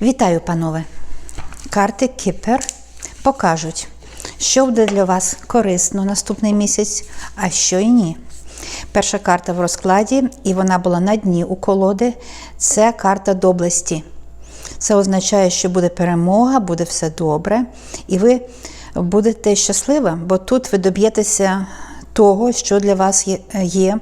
Вітаю, панове! Карти Кіпер покажуть, що буде для вас корисно наступний місяць, а що і ні. Перша карта в розкладі, і вона була на дні у колоди. Це карта доблесті. Це означає, що буде перемога, буде все добре, і ви будете щасливі, бо тут ви доб'єтеся того, що для вас є,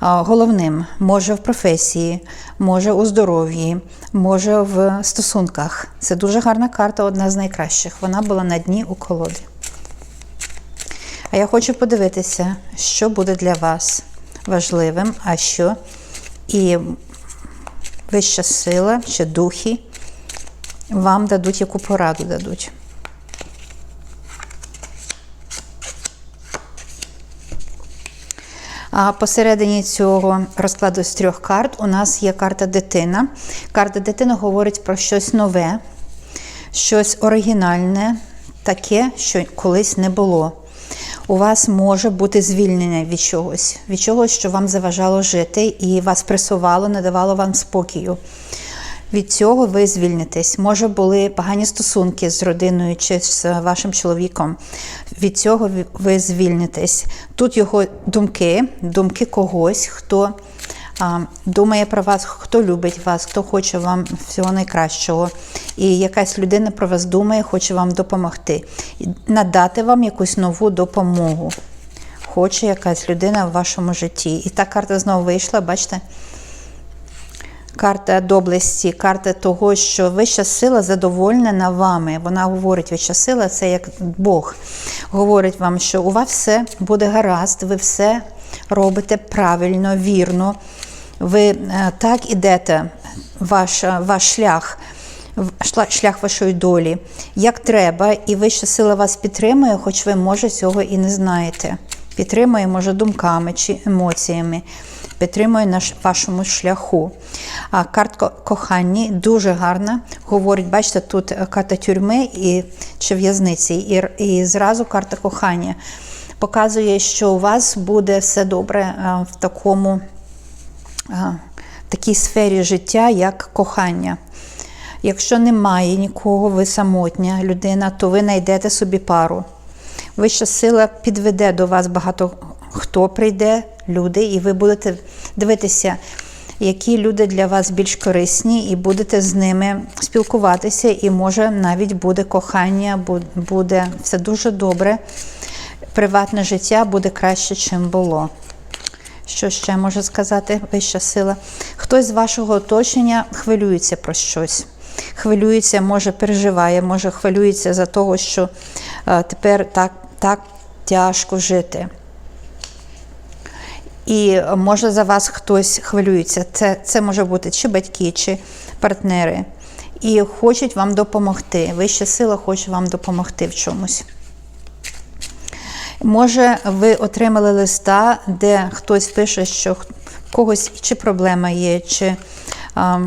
головним. Може в професії, може у здоров'ї, може в стосунках. Це дуже гарна карта, одна з найкращих. Вона була на дні у колоді. А я хочу подивитися, що буде для вас важливим, а що і вища сила, чи духи вам дадуть, яку пораду дадуть. А посередині цього розкладу з трьох карт у нас є карта дитина. Карта дитина говорить про щось нове, щось оригінальне, таке, що колись не було. У вас може бути звільнення від чогось, від чогось, що вам заважало жити, і вас пресувало, не давало вам спокою. Від цього ви звільнитесь. Може, були погані стосунки з родиною чи з вашим чоловіком. Від цього ви звільнитесь. Тут його думки, думки когось, хто а, думає про вас, хто любить вас, хто хоче вам всього найкращого. І якась людина про вас думає, хоче вам допомогти, надати вам якусь нову допомогу. Хоче якась людина в вашому житті. І та карта знову вийшла, бачите? Карта доблесті, карта того, що вища сила задовольнена вами. Вона говорить, вища сила це як Бог. Говорить вам, що у вас все буде гаразд, ви все робите правильно, вірно. Ви е, так ідете, ваш, ваш шлях, шлях вашої долі, як треба, і вища сила вас підтримує, хоч ви, може, цього і не знаєте. Підтримує, може, думками чи емоціями підтримує на вашому шляху. Картка кохання дуже гарна. Говорить, бачите, тут карта тюрми і, чи в'язниці, і, і зразу карта кохання. Показує, що у вас буде все добре в такому такій сфері життя, як кохання. Якщо немає нікого, ви самотня людина, то ви знайдете собі пару. Вища сила підведе до вас багато хто прийде, люди, і ви будете дивитися, які люди для вас більш корисні, і будете з ними спілкуватися, і може навіть буде кохання, буде все дуже добре. Приватне життя буде краще, чим було. Що ще може сказати вища сила? Хтось з вашого оточення хвилюється про щось. Хвилюється, може, переживає, може, хвилюється за того, що е, тепер так, так тяжко жити. І може за вас хтось хвилюється. Це це може бути чи батьки, чи партнери. І хочуть вам допомогти. Вища сила хоче вам допомогти в чомусь. Може, ви отримали листа, де хтось пише, що в когось чи проблема є, чи а,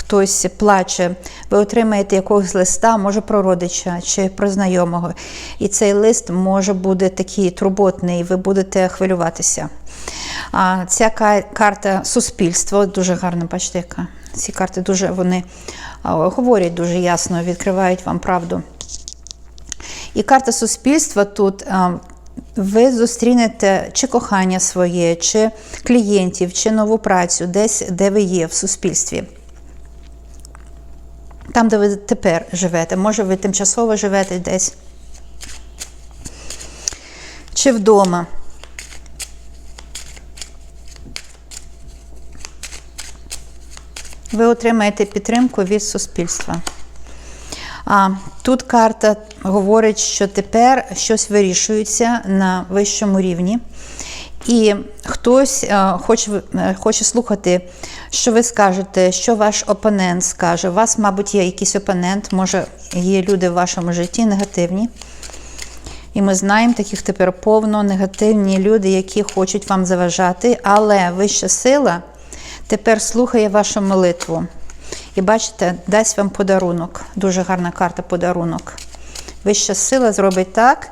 хтось плаче. Ви отримаєте якогось листа, може про родича чи про знайомого. І цей лист може бути такий турботний, ви будете хвилюватися. А ця карта суспільства дуже гарна, бачите, яка. Ці карти дуже вони говорять дуже ясно, відкривають вам правду. І карта суспільства тут ви зустрінете чи кохання своє, чи клієнтів, чи нову працю, десь, де ви є в суспільстві. Там, де ви тепер живете, може, ви тимчасово живете десь. Чи вдома. Ви отримаєте підтримку від суспільства. А тут карта говорить, що тепер щось вирішується на вищому рівні. І хтось хоче хоче слухати, що ви скажете, що ваш опонент скаже. У вас, мабуть, є якийсь опонент, може, є люди в вашому житті негативні. І ми знаємо, таких тепер повно негативні люди, які хочуть вам заважати, але вища сила тепер слухає вашу молитву. І бачите, дасть вам подарунок. Дуже гарна карта подарунок. Вища сила зробить так,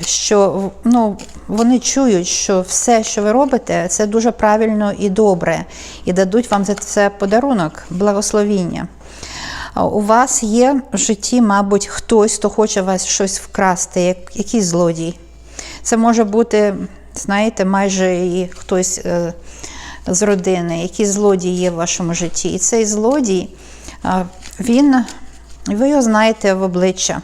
що ну, вони чують, що все, що ви робите, це дуже правильно і добре. І дадуть вам за це подарунок, благословіння. У вас є в житті, мабуть, хтось, хто хоче вас щось вкрасти, як якийсь злодій. Це може бути, знаєте, майже і хтось е, з родини, який злодій є в вашому житті. І цей злодій, а, він, ви його знаєте в обличчя.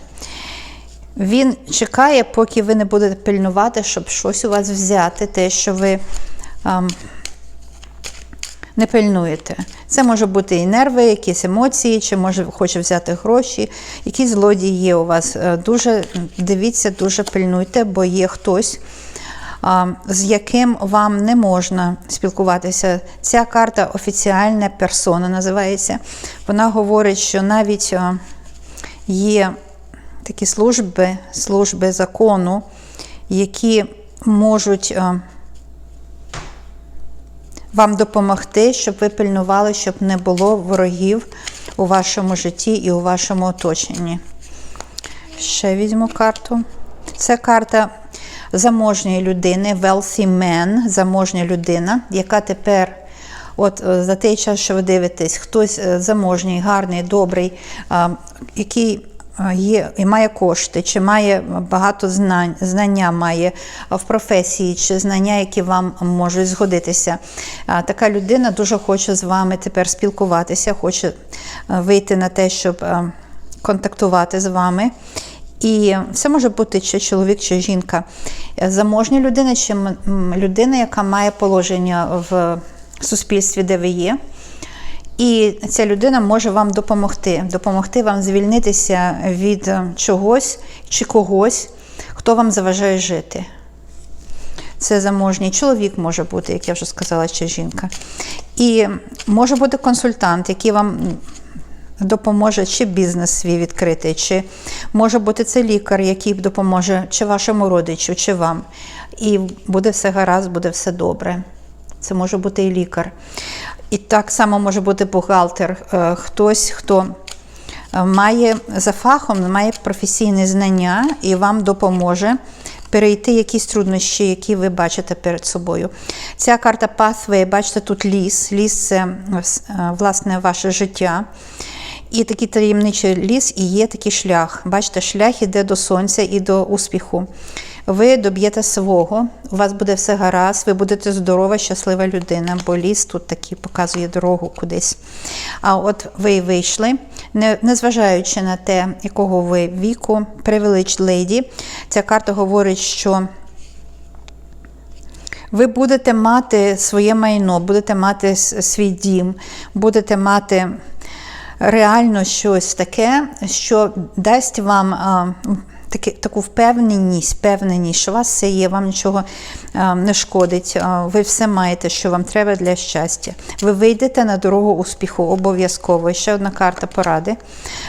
Він чекає, поки ви не будете пильнувати, щоб щось у вас взяти, те, що ви ам, не пильнуєте. Це може бути і нерви, якісь емоції, чи може хоче взяти гроші. Якісь злодії є у вас. Е, Дуже дивіться, дуже пильнуйте, бо є хтось, а, з яким вам не можна спілкуватися. Ця карта офіціальна персона називається. Вона говорить, що навіть а, є такі служби, служби закону, які можуть вам допомогти, щоб ви пильнували, щоб не було ворогів у вашому житті і у вашому оточенні. Ще візьму карту. Це карта заможньої людини, wealthy man, заможня людина, яка тепер, от е, за той час, що ви дивитесь, хтось е, заможній, гарний, добрий, який є і має кошти, чи має багато знань, знання має в професії, чи знання, які вам можуть згодитися. Така людина дуже хоче з вами тепер спілкуватися, хоче вийти на те, щоб контактувати з вами. І це може бути чи чоловік, чи жінка. Е, Заможня людина, чи людина, яка має положення в суспільстві, де ви є. І ця людина може вам допомогти, допомогти вам звільнитися від е, чогось чи когось, хто вам заважає жити. Це заможній чоловік може бути, як я вже сказала, чи жінка. І може бути консультант, який вам допоможе чи бізнес свій відкрити, чи може бути це лікар, який допоможе чи вашому родичу, чи вам. І буде все гаразд, буде все добре. Це може бути і лікар. І так само може бути бухгалтер, е, хтось, хто е, має за фахом, має професійне знання і вам допоможе перейти якісь труднощі, які ви бачите перед собою. Ця карта Pathway, бачите, тут ліс. Ліс це е, власне ваше життя. І такий таємничий ліс, і є такий шлях. Бачите, шлях іде до сонця і до успіху. Ви доб'єте свого, у вас буде все гаразд, ви будете здорова, щаслива людина, бо ліс тут такий показує дорогу кудись. А от ви вийшли, незважаючи на те, якого ви віку, privileged lady, ця карта говорить, що ви будете мати своє майно, будете мати свій дім, будете мати реально щось таке, що дасть вам а, таки, таку впевненість, впевненість, що у вас все є, вам нічого а, не шкодить, а, ви все маєте, що вам треба для щастя. Ви вийдете на дорогу успіху обов'язково. Ще одна карта поради.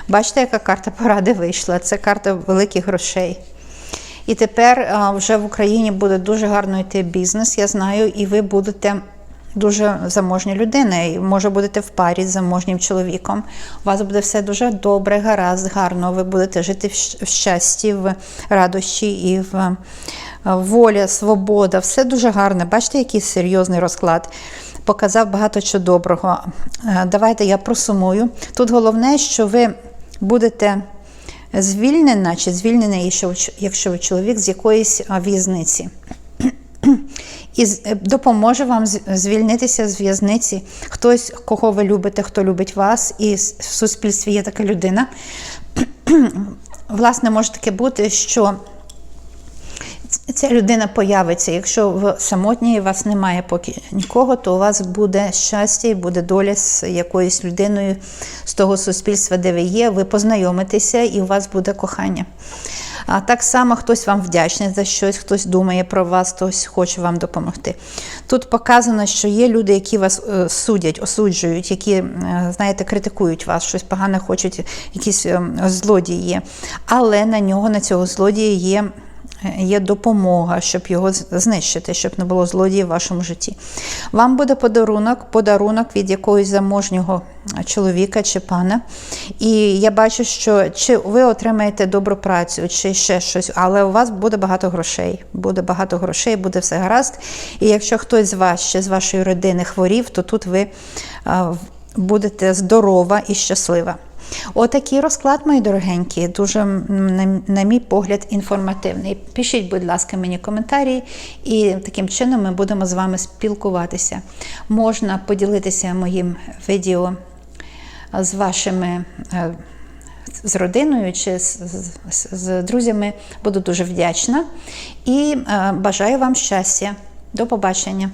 Бачите, яка карта поради вийшла? Це карта великих грошей. І тепер а, вже в Україні буде дуже гарно йти бізнес, я знаю, і ви будете дуже заможня людина. І може будете в парі з заможнім чоловіком. У вас буде все дуже добре, гаразд, гарно. Ви будете жити в щасті, в радощі і в е, воля, свобода. Все дуже гарне. Бачите, який серйозний розклад. Показав багато чого доброго. Е, Давайте я просумую. Тут головне, що ви будете звільнена чи звільнений, якщо ви чоловік з якоїсь в'язниці. І е, допоможе вам звільнитися з в'язниці. Хтось, кого ви любите, хто любить вас, і в суспільстві є така людина. Власне, може таке бути, що ця людина появиться. Якщо ви самотні і у вас немає поки нікого, то у вас буде щастя і буде доля з якоюсь людиною з того суспільства, де ви є. Ви познайомитеся і у вас буде кохання. А так само хтось вам вдячний за щось, хтось думає про вас, хтось хоче вам допомогти. Тут показано, що є люди, які вас е, судять, осуджують, які, е, знаєте, критикують вас, щось погане хочуть, якісь е, злодії є. Але на нього, на цього злодія є є допомога, щоб його знищити, щоб не було злодіїв в вашому житті. Вам буде подарунок, подарунок від якогось заможнього чоловіка чи пана. І я бачу, що чи ви отримаєте добру працю, чи ще щось, але у вас буде багато грошей. Буде багато грошей, буде все гаразд. І якщо хтось з вас ще з вашої родини хворів, то тут ви будете здорова і щаслива. Отакий розклад, мої дорогенькі, дуже, на, мій погляд, інформативний. Пишіть, будь ласка, мені коментарі, і таким чином ми будемо з вами спілкуватися. Можна поділитися моїм відео з вашими. е, З родиною чи з, з, з друзями буду дуже вдячна і е, бажаю вам щастя. До побачення.